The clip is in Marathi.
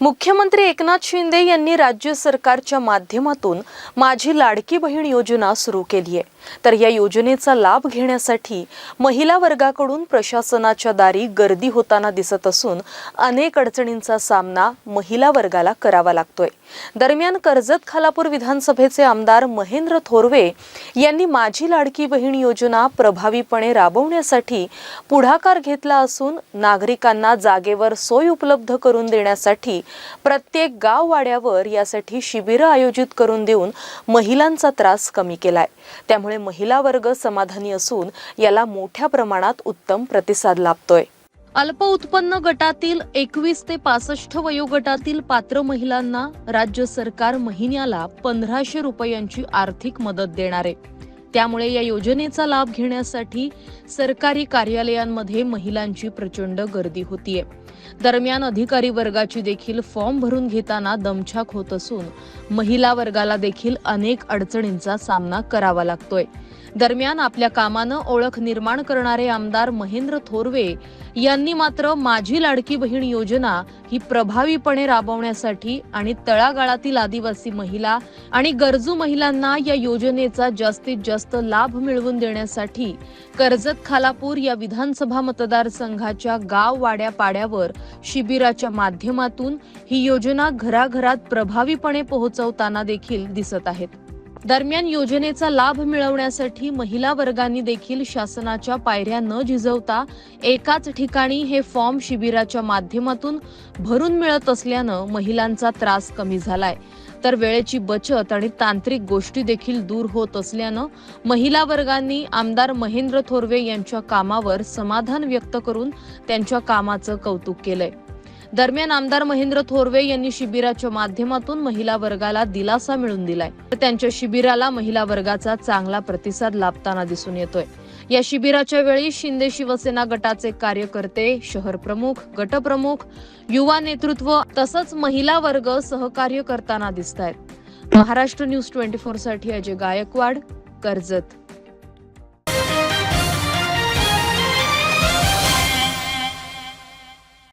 मुख्यमंत्री एकनाथ शिंदे यांनी राज्य सरकारच्या माध्यमातून माझी लाडकी बहीण योजना सुरू केली आहे. तर या योजनेचा लाभ घेण्यासाठी महिला वर्गाकडून प्रशासनाच्या दारी गर्दी होताना दिसत असून अनेक अडचणींचा सामना महिला वर्गाला करावा लागतोय. दरम्यान कर्जत खालापूर विधानसभेचे आमदार महेंद्र थोरवे यांनी माझी लाडकी बहीण योजना प्रभावीपणे राबवण्यासाठी पुढाकार घेतला असून नागरिकांना जागेवर सोय उपलब्ध करून देण्यासाठी प्रत्येक गाव वाड्यावर यासाठी शिबिरं आयोजित करून देऊन महिलांचा त्रास कमी केलाय. त्यामुळे महिला वर्ग समाधानी असून याला मोठ्या प्रमाणात उत्तम प्रतिसाद लाभतोय. अल्प उत्पन्न गटातील एकवीस ते पासष्ट वयोगटातील पात्र महिलांना राज्य सरकार महिन्याला पंधराशे रुपयांची आर्थिक मदत देणार आहे. त्यामुळे या योजनेचा लाभ घेण्यासाठी सरकारी कार्यालयांमध्ये महिलांची प्रचंड गर्दी होतीये. दरम्यान अधिकारी वर्गाची देखील फॉर्म भरून घेताना दमछाक होत असून महिला वर्गाला देखील अनेक अडचणींचा सामना करावा लागतोय. दरम्यान आपल्या कामानं ओळख निर्माण करणारे आमदार महेंद्र थोरवे यांनी मात्र माझी लाडकी बहीण योजना ही प्रभावीपणे राबवण्यासाठी आणि तळागाळातील आदिवासी महिला आणि गरजू महिलांना या योजनेचा जास्तीत जास्त लाभ मिळवून देण्यासाठी कर्जत खालापूर या विधानसभा मतदारसंघाच्या गाव वाड्या पाड्यावर शिबिराच्या माध्यमातून ही योजना घराघरात प्रभावीपणे पोहोचवताना देखील दिसत आहेत. दरम्यान योजनेचा लाभ मिळवण्यासाठी महिला वर्गांनी देखील शासनाच्या पायऱ्या न झिजवता एकाच ठिकाणी हे फॉर्म शिबिराच्या माध्यमातून भरून मिळत असल्यानं महिलांचा त्रास कमी झालाय. तर वेळेची बचत आणि तांत्रिक गोष्टी देखील दूर होत असल्यानं महिला वर्गांनी आमदार महेंद्र थोरवे यांच्या कामावर समाधान व्यक्त करून त्यांच्या कामाचं कौतुक केलंय. दरम्यान आमदार महेंद्र थोरवे यांनी शिबिराच्या माध्यमातून महिला वर्गाला दिलासा मिळून दिलाय. तर त्यांच्या शिबिराला महिला वर्गाचा चांगला प्रतिसाद लाभताना दिसून येतोय. या शिबिराच्या वेळी शिंदे शिवसेना गटाचे कार्यकर्ते शहर प्रमुख गटप्रमुख युवा नेतृत्व तसंच महिला वर्ग सहकार्य करताना दिसत आहेत महाराष्ट्र न्यूज ट्वेंटी फोरसाठी अजय गायकवाड कर्जत.